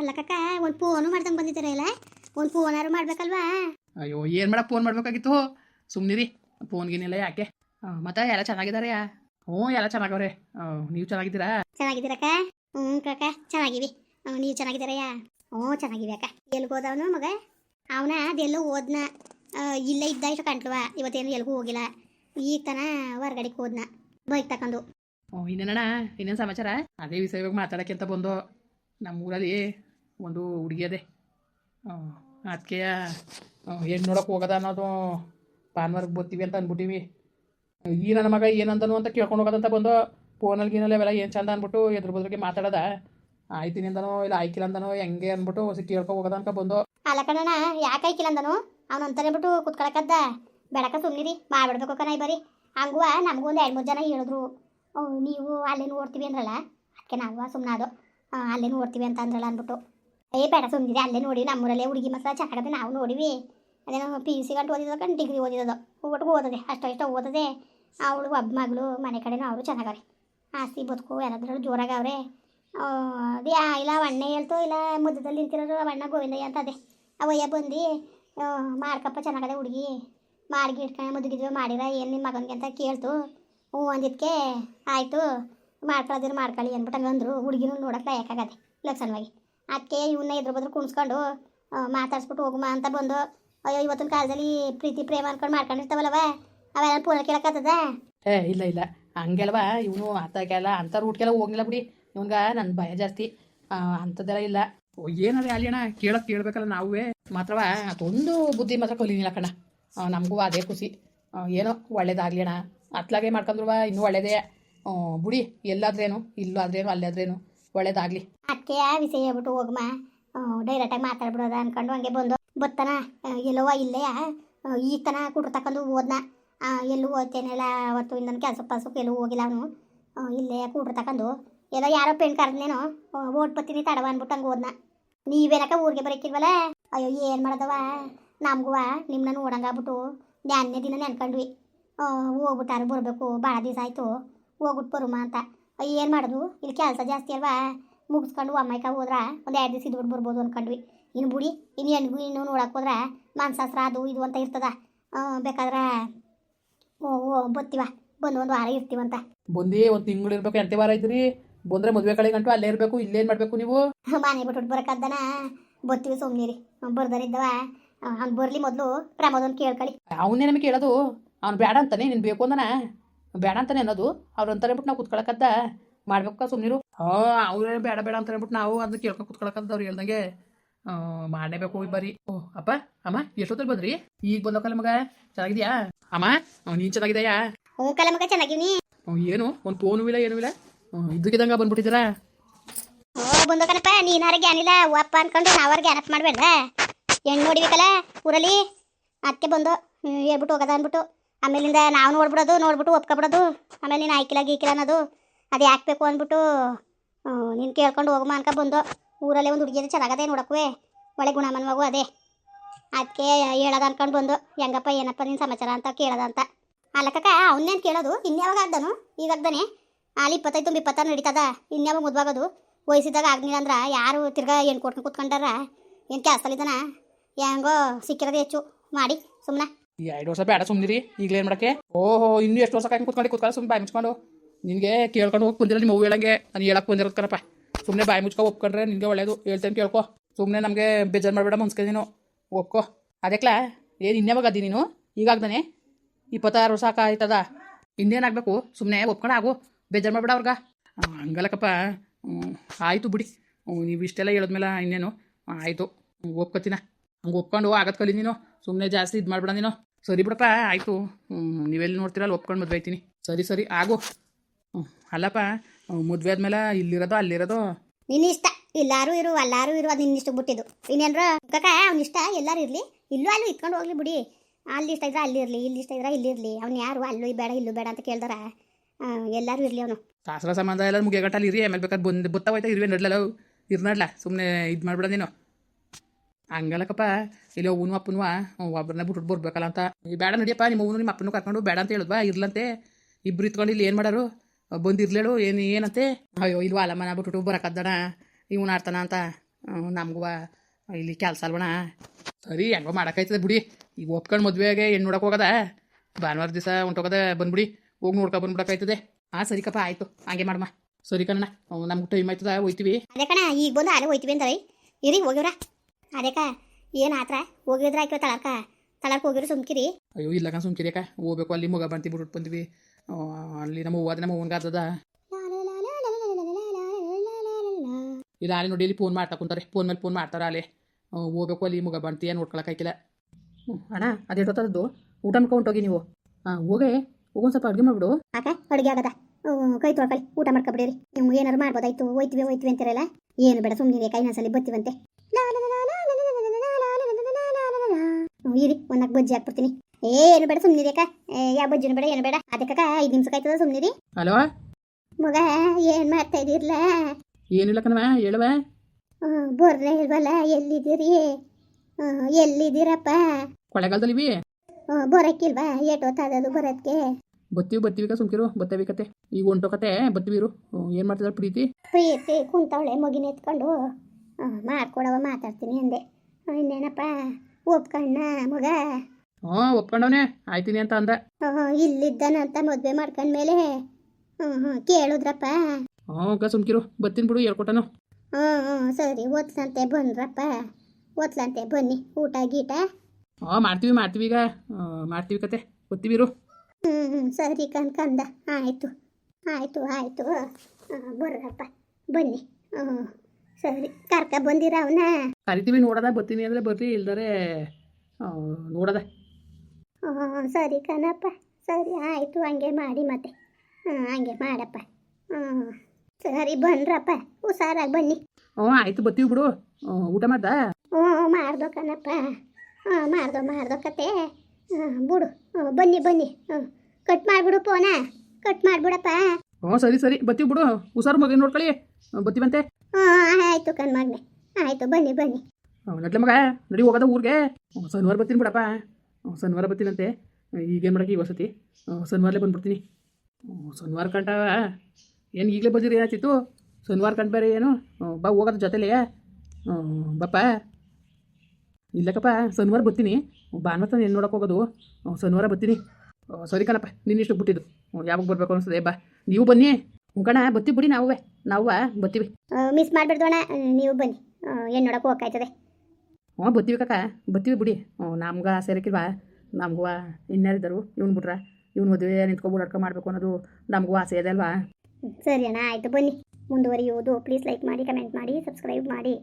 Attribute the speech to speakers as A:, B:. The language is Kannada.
A: ಅಲ್ಲ ಕಕ್ಕ ಒಂದು ಫೋನು ಮಾಡ್ದಂಗೆ ಒಂದ್ ಒಂದು ಫೋನಾರು ಮಾಡ್ಬೇಕಲ್ವಾ?
B: ಅಯ್ಯೋ ಏನು ಮಾಡಕ್ಕೆ ಫೋನ್ ಮಾಡಬೇಕಾಗಿತ್ತು? ಸುಮ್ಮನಿರಿ ಫೋನ್ಗೇನಿಲ್ಲ ಯಾಕೆ? ಮತ್ತ ಎಲ್ಲ ಚೆನ್ನಾಗಿದ್ದಾರೆ ಹ್ಞೂ ಎಲ್ಲ ಚೆನ್ನಾಗವ್ರೆ. ನೀವು ಚೆನ್ನಾಗಿದ್ದೀರಾ?
A: ಚೆನ್ನಾಗಿದ್ದೀರಕ್ಕ ಹ್ಞೂ ಕಕ್ಕ ಚೆನ್ನಾಗಿವಿ. ನೀವು ಚೆನ್ನಾಗಿದ್ದೀರಯ್ಯ ಹ್ಞೂ ಚೆನ್ನಾಗಿವಿ ಅಕ್ಕ. ಎಲ್ಲಿಗೆ ಹೋದವನು ಮಗ? ಅವನ ಅದೆಲ್ಲೋ ಓದ್ನ ಇಲ್ಲ ಇಲ್ಲೇ ಇದ್ದ ಇಷ್ಟು ಕಂಟ್ಲುವ ಇವತ್ತೇನು ಎಲ್ಗೂ ಹೋಗಿಲ್ಲ. ಈಗ ತನ ಹೊರ್ಗಡೆಗೆ ಹೋದ್ನ. ಬೈಕ್ ತಕೊಂಡು.
B: ಓ ಇನ್ನೇನಣ್ಣ? ಇನ್ನೇನು ಸಮಾಚಾರ? ಅದೇ ವಿಷಯವಾಗಿ ಮಾತಾಡೋಕ್ಕಿಂತ ಬಂದು. ನಮ್ಮ ಊರಲ್ಲಿ ಒಂದು ಹುಡುಗಿಯದೆ ಅದೇ. ಅದಕ್ಕೆ ಹೆಣ್ಣು ನೋಡೋಕೆ ಹೋಗೋದ ಅನ್ನೋದು ಭಾನುವಾರಕ್ಕೆ ಬರ್ತೀವಿ ಅಂತ ಅಂದ್ಬಿಟ್ಟಿವಿ ಈ ನನ್ನ ಮಗ ಏನಂದನು ಅಂತ ಕೇಳ್ಕೊಂಡು ಹೋಗೋದಂತ ಬಂದು ಫೋನಲ್ಲಿ ಗೀನಲ್ಲಿ ಅವೆಲ್ಲ ಏನು ಚಂದ ಅಂದ್ಬಿಟ್ಟು ಎದ್ರ ಬದ್ರಿಗೆ ಮಾತಾಡದ. ಆಯ್ತೀನಿ ಅಂದನೋ, ಇಲ್ಲ ಆಯ್ಕಿಲ್ಲ ಅಂದನೋ, ಹೆಂಗೆ ಅಂದ್ಬಿಟ್ಟು ಹೊಸ ಕೇಳ್ಕೊ ಹೋಗೋದ ಅಂತ ಬಂದು.
A: ಅಲ್ಲ ಕಣಣ್ಣ ಯಾಕೆ ಆಯ್ಕಿಲ್ಲ ಅಂದನು? ಅವನು ಅಂತಾನೆ ಬಿಟ್ಟು ಕುತ್ಕೊಳಕದ್ದ ಬೆಳಕ ಸುಮ್ಮನಿರಿ ಮಾಡ್ಬಿಡ್ಬೇಕು ಕಣ ಬರಿ ಹಂಗುವ ನಮಗೂ ಒಂದು ಎರಡು ಮೂರು ಜನ ಹೇಳಿದ್ರು. ನೀವು ಅಲ್ಲೇ ಓಡ್ತೀವಿ ಅಂದ್ರಲ್ಲ? ಅದಕ್ಕೆ ನಾವು ಅದು ಅಲ್ಲೇ ನೋಡ್ತೀವಿ ಅಂತ ಅಂದ್ರಲ್ಲ ಅಂದ್ಬಿಟ್ಟು ಏ, ಬೇಡ ಸುಮ್ಮನಿದೆ ಅಲ್ಲೇ ನೋಡಿ, ನಮ್ಮೂರಲ್ಲೇ ಹುಡುಗಿ ಮಸ್ತ ಚಾಕದೆ ನಾವು ನೋಡಿವಿ. ಅದೇನೋ ಪಿ ಯು ಸಿ ಗಂಟು ಓದಿದ ಕಂಡು ಡಿಗ್ರಿ ಓದಿರೋದು ಒಟ್ಟು ಓದದೆ, ಅಷ್ಟೋ ಇಷ್ಟೋ ಓದದೆ. ಅವಳು ಒಬ್ಬ ಮಗಳು, ಮನೆ ಕಡೆನೂ ಅವರು ಚೆನ್ನಾಗವ್ರೆ. ಆಸ್ತಿ, ಬದುಕು, ಎಲ್ಲದ್ರಲ್ಲೂ ಜೋರಾಗವ್ರೆ. ಅದೇ ಇಲ್ಲ, ಅಣ್ಣ ಹೇಳ್ತು, ಇಲ್ಲ ಮುದ್ದದಲ್ಲಿ ನಿಂತಿರೋರು ಅಣ್ಣ ಗೋವಿಂದಯ್ಯ ಅಂತ ಅದೇ. ಅವಯ್ಯ ಬಂದು ಮಾಡ್ಕಪ್ಪ ಚೆನ್ನಾಗದೆ ಹುಡುಗಿ. ಮಾರ್ಗಿ ಇಟ್ಕೊಂಡು ಮುದುಗಿದ್ವಿ, ಮಾಡಿರ, ಏನು ನಿಮ್ಮ ಮಗನಿಗೆ ಅಂತ ಕೇಳ್ತು. ಹ್ಞೂ ಅಂದಿದ್ದಕ್ಕೆ ಆಯಿತು. ಮಾಡ್ಕೊಳ್ಳೋದಿರು ಮಾಡ್ಕೊಳ್ಳಿ ಅಂದ್ಬಿಟ್ಟು ಹಂಗಂದ್ರು ಹುಡುಗಿನೂ ನೋಡಕ್ಕೆ ಲಾಯಕ್ಕಾಗದೆ, ಲಕ್ಷಣವಾಗಿ. ಅದಕ್ಕೆ ಇವನ್ನ ಎದುರು ಬದ್ರು ಕುಣಿಸ್ಕೊಂಡು ಮಾತಾಡ್ಸ್ಬಿಟ್ಟು ಹೋಗುಮ ಅಂತ ಬಂದು ಅಯ್ಯೋ ಇವತ್ತಿನ ಕಾಲದಲ್ಲಿ ಪ್ರೀತಿ ಪ್ರೇಮ ಅನ್ಕೊಂಡು ಮಾಡ್ಕೊಂಡಿರ್ತಾವಲ್ಲವ ಅವೆಲ್ಲ ಪೂರ ಕೇಳಕತ್ತದ
B: ಏ ಇಲ್ಲ ಇಲ್ಲ. ಹಂಗೆಲ್ವ ಇವನು ಆತಾಗೆಲ್ಲ ಅಂಥ ರೂಟ್ಗೆಲ್ಲ ಹೋಗಿಲ್ಲ ಬಿಡಿ. ಇವನ್ಗ ನನ್ನ ಭಯ ಜಾಸ್ತಿ. ಅಂಥದ್ದೆಲ್ಲ ಇಲ್ಲ. ಓ, ಅಲ್ಲಿಣ ಕೇಳಕ್ ಕೇಳ್ಬೇಕಲ್ಲ ನಾವೇ. ಮಾತ್ರವ ಅದೊಂದು ಬುದ್ಧಿ ಮಾತ್ರ ಕಲೀನಿಲ್ಲ ಕಣ ನಮಗೂ ಅದೇ ಖುಷಿ. ಏನೋ ಒಳ್ಳೇದಾಗ್ಲಿಣ ಅತ್ಲಾಗೆ ಮಾಡ್ಕೊಂಡ್ರುವ ಇನ್ನೂ ಒಳ್ಳೇದೇ. ಬುಡಿ ಎಲ್ಲಾದ್ರೇನು ಇಲ್ಲಾದ್ರೇನು ಅಲ್ಲಾದ್ರೇನು. ಒಳ್ಳೇದಾಗ್ಲಿ.
A: ಅಕ್ಕೆ ವಿಷಯ ಹೇಳ್ಬಿಟ್ಟು ಹೋಗಮ್ಮ ಡೈರೆಕ್ಟಾಗಿ ಮಾತಾಡ್ಬಿಡೋದ ಅನ್ಕೊಂಡು ಹಂಗೆ ಬಂದು ಬತ್ತನ ಎಲ್ಲೋ ಇಲ್ಲೇ ಈ ತನ ಕುಟ್ರು ತಕೊಂಡು ಹೋದ್ನ ಎಲ್ಲೂ ಓದ್ತೇನೆಲ್ಲ, ಅವತ್ತು ನನ್ನ ಕೆಲಸ ಪಲ್ಸಕ್ಕೆ ಎಲ್ಲೂ ಹೋಗಿಲ್ಲ ಅವನು. ಇಲ್ಲೇ ಕೂಟ್ರು ತಕೊಂಡು ಎಲ್ಲ ಯಾರೋ ಪೆಣ್ ಕರೆದ್ನೇನೋ ಓಟ್ ಬತ್ತೀನಿ ತಡವ ಅನ್ಬಿಟ್ಟು ಹಂಗೆ ಹೋದ್ನ ನೀವೇನಕ ಊರಿಗೆ ಬರಕ್ಕಿಲ್ವಲ್ಲ ಅಯ್ಯೋ, ಏನು ಮಾಡೋದವ ನಮಗೂ ನಿಮ್ಮನ್ನ ನೋಡಂಗಾಗ್ಬಿಟ್ಟು ನ್ಯಾನ್ನೇ ದಿನ ನೆನ್ಕೊಂಡ್ವಿ. ಹೋಗ್ಬಿಟ್ಟಾರು ಬರಬೇಕು ಭಾಳ ದಿವಸ ಆಯಿತು. ಹೋಗ್ಬಿಟ್ಟು ಬರುಮ ಅಂತ. ಏನು ಮಾಡೋದು? ಇಲ್ಲಿ ಕೆಲಸ ಜಾಸ್ತಿ ಅಲ್ವಾ? ಮುಗಿಸ್ಕೊಂಡು ಅಮ್ಮಾಯ್ಕ ಹೋದ್ರೆ ಒಂದು ಎರಡು ದಿವಸ ಇದ್ಬಿಟ್ಟು ಬರ್ಬೋದು ಅಂದ್ಕೊಂಡ್ವಿ ಇನ್ನು ಬುಡಿ ಇನ್ನು ಹೆಣ್ಗು ಇನ್ನು ನೋಡಕ್ಕೆ ಹೋದ್ರೆ ಮಾನಸಾಸ್ತ್ರ ಅದು ಇದು ಅಂತ ಇರ್ತದ. ಆ, ಬೇಕಾದ್ರೆ ಓ ಓ ಬತ್ತೀವ. ಬಂದು ಒಂದು ವಾರ ಇರ್ತೀವಂತ.
B: ಬಂದು ಒಂದು ತಿಂಗಳು ಇರ್ಬೇಕು ಎಂಟು ವಾರ ಐತ್ರಿ. ಬಂದ್ರೆ ಮದುವೆ ಕಡೆ ಗಂಟು ಅಲ್ಲೇ ಇರಬೇಕು ಇಲ್ಲೇನು ಮಾಡಬೇಕು ನೀವು?
A: ಮನೆ ಬಿಟ್ಬಿಟ್ಟು ಬರೋಕ್ಕದ್ದನ ಬತ್ತೀವಿ ಸುಮ್ಮನಿರಿ ಬರ್ದರಿದ್ದವ ಅವ್ನು ಬರಲಿ ಮೊದಲು. ಪ್ರಮೋದನ್ ಕೇಳ್ಕೊಳ್ಳಿ
B: ಅವನ್ನೇ ನಮಗೆ ಕೇಳೋದು. ಅವ್ನು ಬೇಡ ಅಂತಾನೆ ನೀನು ಬೇಕು ಅಂದನ? ಬೇಡ ಅಂತಾನೆ ಅನ್ನೋದು. ಅವ್ರು ಅಂತಾರೆ ಬಿಟ್ಟು ನಾವು ಕುತ್ಕೊಳಕದ್ದ ಮಾಡ್ಬೇಕು ಸುಮ್ಮನಿರು ಹಾಂ ಅವ್ರೇ ಬೇಡ ಬೇಡ ಅಂತ ಹೇಳ್ಬಿಟ್ಟು ನಾವು ಅದನ್ನ ಕೇಳ್ಕೊಂಡು ಕುತ್ಕೊಳಕದ್ದ ಅವ್ರು ಹೇಳ್ದಂಗೆ ಆ, ಮಾಡಲೇಬೇಕು ಬರೀ ಓ ಅಪ್ಪ ಅಮ್ಮ ಎಷ್ಟೊತ್ತಲ್ಲಿ ಬಂದ್ರಿ? ಈಗ ಬಂದೋಕಲ್ಲ ಮಗ ಚೆನ್ನಾಗಿದ್ಯಾ? ಅಮ್ಮ ನೀನು ಚೆನ್ನಾಗಿದೆಯಾ?
A: ಓ ಕಲ ಮಗ ಚೆನ್ನಾಗಿವ್ನಿ.
B: ಏನು? ಒಂದು ಫೋನು ಇಲ್ಲ ಏನೂ ಇಲ್ಲ? ಇದ್ದಕ್ಕಿದ್ದಂಗೆ ಬಂದ್ಬಿಟ್ಟಿದ್ದೀರಾ?
A: ಓ ಬಂದೋಕನಪ್ಪ ನೀನಾರ ಜ್ಞಾನಿಲ್ಲ ಅಪ್ಪ ಅನ್ಕೊಂಡು ನಾವಾರ ಜ್ಞಾನಪ್ಪ ಮಾಡಬೇಡ ಹೆಣ್ಣು ನೋಡಿಬೇಕಲ್ಲ ಊರಲ್ಲಿ. ಅದಕ್ಕೆ ಬಂದು ಹೇಳ್ಬಿಟ್ಟು ಹೋಗದ ಅಂದ್ಬಿಟ್ಟು. ಆಮೇಲಿಂದ ನಾವು ನೋಡ್ಬಿಡೋದು ನೋಡ್ಬಿಟ್ಟು ಒಪ್ಕೊಬಿಡೋದು, ಆಮೇಲೆ ನೀನು ಆಯ್ಕಿಲ್ಲ, ಗೀಕಿಲ್ಲ ಅನ್ನೋದು. ಅದು ಯಾಕೆ ಬೇಕು ಅಂದ್ಬಿಟ್ಟು ನೀನು ಕೇಳ್ಕೊಂಡು ಹೋಗಮ್ಮ ಅನ್ಕೊ ಬಂದು ಊರಲ್ಲೇ ಒಂದು ಹುಡುಗಿಯದು ಚೆನ್ನಾಗದೆ ನೋಡಕ್ಕುವೆ ಒಳ್ಳೆ ಗುಣಮನ್ವಾಗು ಅದೇ. ಅದಕ್ಕೆ ಹೇಳೋದು ಅನ್ಕೊಂಡು ಬಂದು ಹೆಂಗಪ್ಪ, ಏನಪ್ಪ ನಿನ್ನ ಸಮಾಚಾರ ಅಂತ ಕೇಳೋದ ಅಂತ. ಅಲ್ಲಕ್ಕ ಅವನ್ನೇನು ಕೇಳೋದು. ಇನ್ಯಾವಾಗ ಆಗ್ದನು? ಈಗಾಗ್ದಾನೆ ಅಲ್ಲಿ ಇಪ್ಪತ್ತೈದು ತುಂಬ ಇಪ್ಪತ್ತಾರು ನಡೀತದ. ಇನ್ಯಾವಾಗ ಮುದ್ವಾಗೋದು? ವಯಸ್ಸಿದಾಗ ಆಗ್ಲಿಲ್ಲ ಅಂದ್ರೆ ಯಾರು ತಿರ್ಗಾ ಏನು ಕೊಟ್ಕೊಂಡು ಕೂತ್ಕೊಂಡಾರ? ಏನು ಕೆಲಸದಲ್ಲಿದ್ದಾನ ಹೆಂಗೋ ಸಿಕ್ಕಿರೋದು ಹೆಚ್ಚು. ಮಾಡಿ ಸುಮ್ಮನೆ
B: ಎರಡು ವರ್ಷ ಬೇಡ ಸುಮ್ಮನಿರಿ ಈಗ ಏನು ಮಾಡಕ್ಕೆ? ಓಹೋ, ಇನ್ನೂ ಎಷ್ಟು ವರ್ಷ ಕಾಯಿ ಕುತ್ಕೊಂಡು ಕುತ್ಕೊಂಡು ಸುಮ್ಮನೆ ಬಾಯಿ ಮುಚ್ಕೊಂಡು. ನಿನಗೆ ಕೇಳ್ಕೊಂಡು ಹೋಗಿ ಕುಂದಿರ ನಿಮ್ಮ ಹೇಳಂಗೆ. ನಾನು ಹೇಳಕ್ಕೆ ಬಂದಿರೋದು ಕಣಪ್ಪ. ಸುಮ್ಮನೆ ಬಾಯಿ ಮುಚ್ಕೊ, ಒಪ್ಕೊಂಡ್ರೆ ನಿನಗೆ ಒಳ್ಳೇದು. ಹೇಳ್ತೇನೆ ಕೇಳ್ಕೊ. ಸುಮ್ಮನೆ ನಮಗೆ ಬೇಜಾರು ಮಾಡಬೇಡ, ಮುನ್ಸ್ಕೆ ನೀನು. ಒಪ್ಕೊ. ಏನ್ ಏನು ಅದಿ ನೀನು? ಈಗಾಗ್ದಾನೆ ಇಪ್ಪತ್ತಾರು ವರ್ಷ ಆಯ್ತದ ಇನ್ನೇನಾಗಬೇಕು ಸುಮ್ಮನೆ ಒಪ್ಕೊಂಡು ಆಗು. ಬೇಜಾರು ಮಾಡಬೇಡ ಅವ್ರಿಗೆ. ಹಂಗಲ್ಲಕ್ಕಪ್ಪ ಆಯ್ತು ಬಿಡಿ. ನೀವು ಇಷ್ಟೆಲ್ಲ ಹೇಳಿದ್ಮೇಲೆ ಇನ್ನೇನು? ಆಯಿತು. ಒಪ್ಕೊತೀನ. ಹಂಗೆ ಒಪ್ಕೊಂಡು ಆಗತ್ ಕಲಿ ನೀನು. ಸುಮ್ಮನೆ ಜಾಸ್ತಿ ಇದು ಮಾಡ್ಬೇಡ ನೀನು. ಸರಿ ಬಿಡಪ್ಪ ಆಯಿತು. ನೀವೆಲ್ಲಿ ನೋಡ್ತೀರಲ್ಲ ಒಪ್ಕೊಂಡು ಮದುವೆ ಆಯ್ತೀನಿ. ಸರಿ ಸರಿ ಆಗು. ಹ್ಮ್, ಅಲ್ಲಪ್ಪ ಮದುವೆ ಆದ್ಮೇಲೆ ಇಲ್ಲಿರೋದು ಅಲ್ಲಿರೋದು?
A: ನಿನ್ನ ಇಷ್ಟ. ಎಲ್ಲಾರು ಇರು ಎಲ್ಲಾರು ಇರು ಅದು ನಿನ್ನಿಷ್ಟ ಬಿಟ್ಟಿದ್ದು. ಇನ್ನೇನ್ರ ಕಕ್ಕ ಅವ್ನ ಇಷ್ಟ ಎಲ್ಲಾರು ಇರಲಿ. ಇಲ್ಲೂ ಅಲ್ಲೂ ಇಟ್ಕೊಂಡು ಹೋಗ್ಲಿ ಬಿಡಿ. ಅಲ್ಲಿ ಇಷ್ಟ ಇದ್ರೆ ಅಲ್ಲಿ ಇರಲಿ ಇಲ್ಲಿ ಇಷ್ಟ ಇದ್ರೆ ಇಲ್ಲಿ ಇರಲಿ. ಅವ್ನು ಯಾರು ಅಲ್ಲೂ ಬೇಡ ಇಲ್ಲೂ ಬೇಡ ಅಂತ ಕೇಳ್ದಾರ. ಎಲ್ಲರೂ ಇರಲಿ ಅವನು.
B: ಸಾಸರ ಸಂಬಂಧ ಎಲ್ಲ ಮುಗಿಯಗಟ್ಟಲ್ಲಿ ಇರಿ ಆಮೇಲೆ ಬೇಕಾದ್ರೆ ಬಂದು ಹೋಯ್ತಾ ಇರುವೆ ನಡ್ಲಲ್ಲ ಇರ್ ನಡ್ಲ ಸುಮ್ಮನೆ ಇದು ಮಾಡ್ಬಿಡ ನೀನು. ಹಂಗಲ್ಲಕ್ಕಪ್ಪ ಇಲ್ಲಿ ಅವನು ಅಪ್ಪನವ ಒಬ್ಬರನ್ನ ಬಿಟ್ಬಿಟ್ಟು ಬರ್ಬೇಕಲ್ಲ ಅಂತ. ಬೇಡ ನಡಿಯಪ್ಪ, ನಿಮ್ಮ ಅವನು ನಿಮ್ಮ ಅಪ್ಪನೂ ಕರ್ಕೊಂಡು ಬೇಡ ಅಂತ ಹೇಳಿದ್ವಾ? ಇರ್ಲಂತೆ. ಇಬ್ರು ಇತ್ಕೊಂಡು ಇಲ್ಲಿ ಏನು ಮಾಡೋರು? ಬಂದಿರ್ಲೇಳು, ಏನು, ಏನಂತೆ? ಅಯ್ಯೋ, ಇಲ್ವಾ ಅಲ್ಲಮ್ಮನ ಬಿಟ್ಟು ಬರಕದ್ದಣ ಇವನು ಆಡ್ತಾನ ಅಂತ. ನಮಗೂ ಇಲ್ಲಿ ಕೆಲಸ ಅಲ್ವಣ. ಸರಿ, ಹೆಂಗೋ ಮಾಡೋಕ್ಕಾಯ್ತದೆ ಬಿಡಿ. ಈಗ ಒಪ್ಕೊಂಡು ಮದುವೆಗೆ ಹೆಣ್ಣು ನೋಡಕ್ಕೆ ಹೋಗದ. ಭಾನುವಾರ ದಿವಸ ಹೊಂಟೋಗದ, ಬಂದ್ಬಿಡಿ. ಹೋಗಿ ನೋಡ್ಕೊ, ಬಂದ್ಬಿಡಕ್ಕಾಯ್ತದೆ. ಹಾಂ ಸರಿ ಕಪ್ಪ ಆಯಿತು. ಹಂಗೆ ಮಾಡಮ್ಮ ಸರಿ ಕಣ್ಣ ನಮ್ಗೆ ಟೈಮ್ ಆಯ್ತದ, ಹೋಯ್ತೀವಿ.
A: ಅದೇ ಕಣ, ಈಗ ಬಂದು ಅಲ್ಲೇ ಹೋಯ್ತೀವಿ ಅಂತಾರೆ. ಇರಿ ಹೋಗಿವ್ರ ಅದೇ ಏನ್ ಆತ್ರ? ಹೋಗಿದ್ರ ಆಕೆ ತಳಕ? ತಳಕ ಹೋಗಿರು ಸುಮ್ಕಿರಿ.
B: ಅಯ್ಯೋ ಇಲ್ಲ ಕಣ ಸುಮ್ಕಿರಿ ಅಕ್ಕ. ಹೋಗ್ಬೇಕು ಅಲ್ಲಿ ಮಗ ಬಂತಿ ಬಿಟ್ಟು ಬಂದ್ವಿ. ಅಲ್ಲಿ ನಮ್ಮ ಹೂವಾದ ನಮ್ಮ ಹೂವನ್ಗೆ ಆತದ. ಇಲ್ಲ ಅಲ್ಲಿ ನೋಡಿ ಇಲ್ಲಿ ಫೋನ್ ಮಾಡ್ತಾ ಕುಂತಾರೆ. ಫೋನ್ ಮೇಲೆ ಫೋನ್ ಮಾಡ್ತಾರೆ ಅಲ್ಲಿ. ಹೋಗ್ಬೇಕು ಅಲ್ಲಿ ಮಗ ಬಂತಿ ಏನು ನೋಡ್ಕೊಳಕ್ಕಾಯ್ಕಿಲ್ಲ ಹ್ಞೂ ಅಣ್ಣ ಅದೇ ಹೊತ್ತದ್ದು ಊಟ ಮಾಡ್ಕೊಂಡು ಹೋಗಿ ನೀವು? ಹಾಂ ಹೋಗೆ ಹೋಗೊಂದು ಸ್ವಲ್ಪ ಅಡುಗೆ ಮಾಡಿಬಿಡು.
A: ಅಕ್ಕ ಅಡುಗೆ ಆಗದ. ಕೈ ತೊಳ್ಕೊಳ್ಳಿ ಊಟ ಮಾಡ್ಕೊಬಿಡಿರಿ. ನೀವು ಏನಾರು ಮಾಡ್ಬೋದಾಯ್ತು. ಹೋಯ್ತೀವಿ ಹೋಯ್ತೀವಿ ಅಂತಿರಲ್ಲ? ಏನು ಬೇಡ ಸುಮ್ಮನೆ ಕೈ ಬತ್ತೀವಂತೆ ಇರಿ ಒಂದಾಕ್ ಬಜ್ಜಿ ಹಾಕ್ಬಿಡ್ತೀನಿ. ಏನು ಬೇಡ ಸುಮ್ಮನಿರಿ ಅಕ್ಕ. ಯಾವ ಬಜ್ಜಿನೂ ಬೇಡ ಏನು ಬೇಡ. ಅದಕ್ಕ ಐದು ನಿಮಿಷಕ್ಕೆ ಆಯ್ತದ ಸುಮ್ಮನಿರಿ
B: ಹಲೋ?
A: ಮಗ ಏನು ಮಾಡ್ತಾ ಇದೀರ್ಲ
B: ಏನಿಲ್ಲ ಕಣವ ಹೇಳುವ.
A: ಬರ್ರೆ ಇಲ್ವಲ್ಲ ಎಲ್ಲಿದ್ದೀರಿ? ಹ್ಮ್, ಎಲ್ಲಿದ್ದೀರಪ್ಪ?
B: ಕೊಳೆಗಾಲದಲ್ಲಿ ಬಿ
A: ಹ್ಮ್, ಬರಕ್ಕಿಲ್ವಾ? ಏಟೋತಾದದು ಬರೋದಕ್ಕೆ
B: ಬತ್ತೀವಿ ಬತ್ತೀವಿಕ ಸುಮ್ಕಿರು ಬತ್ತವಿ ಕತೆ ಈಗ ಒಂಟೋ ಕತೆ ಬತ್ತೀವಿರು ಏನು ಮಾಡ್ತಿದ್ದಾರೆ ಪ್ರೀತಿ?
A: ಪ್ರೀತಿ ಕುಂತವಳೆ ಮಗಿನ ಎತ್ಕೊಂಡು. ಮಾಡ್ಕೊಡವ ಮಾತಾಡ್ತೀನಿ ಅಂದೆ. ಆ, ಇನ್ನೇನಪ್ಪ? ಒಪ್ಕಣ್ಣ ಮಗ.
B: ಹ್ಞೂ ಒಪ್ಕೊಂಡವನೇ. ಆಯ್ತೀನಿ ಅಂತ ಅಂದ.
A: ಆ, ಇಲ್ಲಿದ್ದಾನಂತ ಮದುವೆ ಮಾಡ್ಕೊಂಡ್ಮೇಲೆ? ಹ್ಞೂ ಹ್ಞೂ ಕೇಳಿದ್ರಪ್ಪ.
B: ಹ್ಞೂ ಕ ಸುಮ್ಕಿರು. ಬತ್ತೀನಿ ಬಿಡು ಹೇಳ್ಕೊಟ್ಟನು.
A: ಹ್ಞೂ ಹ್ಞೂ ಸರಿ ಓದ್ಸಂತೆ ಬಂದ್ರಪ್ಪ ಓದ್ಸಂತೆ ಬನ್ನಿ ಊಟ ಗೀಟ.
B: ಹ್ಞೂ ಮಾಡ್ತೀವಿ ಮಾಡ್ತೀವಿ ಈಗ. ಮಾಡ್ತೀವಿ ಕತೆ. ಬತ್ತೀವಿ ಇರು
A: ಹ್ಞೂ ಹ್ಞೂ ಸರಿ ಕಣ್ಕಂದ ಆಯಿತು. ಆಯಿತು ಆಯಿತು. ಬರ್ರಪ್ಪ. ಬನ್ನಿ. ಹ್ಞೂ. ಸರಿ ಕರ್ಕ ಬಂದಿರ ಅವನ.
B: ಕರಿತೀವಿ ನೋಡದ ಬರ್ತೀನಿ ಅಂದರೆ ಬರ್ಲಿ ಇಲ್ದರೆ ನೋಡದ.
A: ಹ್ಞೂ ಸರಿ ಕಣಪ್ಪ ಸರಿ ಆಯಿತು ಹಂಗೆ ಮಾಡಿ ಮತ್ತೆ. ಹಂಗೆ ಮಾಡಪ್ಪ. ಹ್ಞೂ ಸರಿ ಬನ್ರಪ್ಪ ಹುಷಾರಾಗಿ ಬನ್ನಿ.
B: ಹ್ಞೂ ಆಯ್ತು ಬತ್ತೀವಿ ಬಿಡು. ಊಟ ಮಾಡ್ದ?
A: ಹ್ಞೂ ಮಾಡ್ದೋ ಕಣಪ್ಪ. ಹಾಂ ಮಾಡ್ದೋ ಮಾಡ್ದೋ ಕತೆ. ಹಾಂ ಬಿಡು ಬನ್ನಿ ಬನ್ನಿ. ಹ್ಞೂ ಕಟ್ ಮಾಡಿಬಿಡು ಫೋನ ಕಟ್ ಮಾಡಿಬಿಡಪ್ಪ.
B: ಹ್ಞೂ ಸರಿ ಸರಿ ಬತ್ತೀವಿ ಬಿಡು. ಹುಷಾರು ಮಗ ನೋಡ್ಕೊಳ್ಳಿ. ಬತ್ತೀವಂತೆ
A: ಹ್ಞೂ ಆಯಿತು ಕಣ್ಮಗ್ನೆ ಆಯಿತು ಬನ್ನಿ ಬನ್ನಿ.
B: ನಡ್ಲೆ ಮಗ ನಡಿ ಹೋಗೋದ ಊರಿಗೆ. ಶನಿವಾರ ಬರ್ತೀನಿ ಬಿಡಪ್ಪ. ಶನಿವಾರ ಬರ್ತೀನಂತೆ. ಈಗೇನು ಮಾಡಕ್ಕೆ ಈ ವಸತಿ ಶನಿವಾರಲೇ ಬಂದ್ಬಿಡ್ತೀನಿ. ಶನಿವಾರ ಕಂಟ ಏನು ಈಗಲೇ ಬಂದಿರಿ ಏನಾಯ್ತಿತ್ತು ಶನಿವಾರ ಕಂಡು ಬೇರೆ ಏನು? ಬಾ ಹೋಗೋದ ಜೊತೆಲೇ. ಬಪ್ಪ. ಇಲ್ಲಕ್ಕಪ್ಪ ಶನಿವಾರ ಬರ್ತೀನಿ. ಭಾನುವಾರ ಏನು ನೋಡಕ್ಕೆ ಹೋಗೋದು? ಶನಿವಾರ ಬರ್ತೀನಿ. ಸರಿ ಕಣಪ್ಪ ನಿನ್ನಿಷ್ಟು ಬಿಟ್ಟಿದ್ದು. ಹ್ಞೂ, ಯಾವಾಗ ಬರಬೇಕು ಅನಿಸ್ತದೆ ಬಾ. ನೀವು ಬನ್ನಿ. ಹ್ಞೂ ಬತ್ತಿ ಬಿಡಿ ನಾವೇ ನಾವು ಬತ್ತೀವಿ.
A: ಮಿಸ್ ಅಣ್ಣ. ನೀವು ಬನ್ನಿ. ಏನು ನೋಡಕ್ಕೆ ಹೋಗ್ಕಾಯ್ತದೆ.
B: ಹ್ಞೂ ಬತ್ತೀವಿ ಕಾಕ. ಬತ್ತೀವಿ ಬಿಡಿ. ಹ್ಞೂ ನಮ್ಗೆ ಆಸೆ ಇರಕ್ಕಿಲ್ವಾ ನಮಗೂ ಇನ್ಯಾರಿದ್ದರು ಇವ್ನು ಬಿಡ್ರ ಇವ್ನು ಮದುವೆ ನಿಂತ್ಕೊಬಿಡು ಅಡ್ಕ ಮಾಡಬೇಕು ಅನ್ನೋದು ನಮಗೂ ಆಸೆ ಇದೆ ಅಲ್ವಾ?
A: ಸರಿ ಅಣ್ಣ ಆಯಿತು ಬನ್ನಿ. ಮುಂದುವರಿಯುವುದು. ಪ್ಲೀಸ್ ಲೈಕ್ ಮಾಡಿ ಕಮೆಂಟ್ ಮಾಡಿ ಸಬ್ಸ್ಕ್ರೈಬ್ ಮಾಡಿ.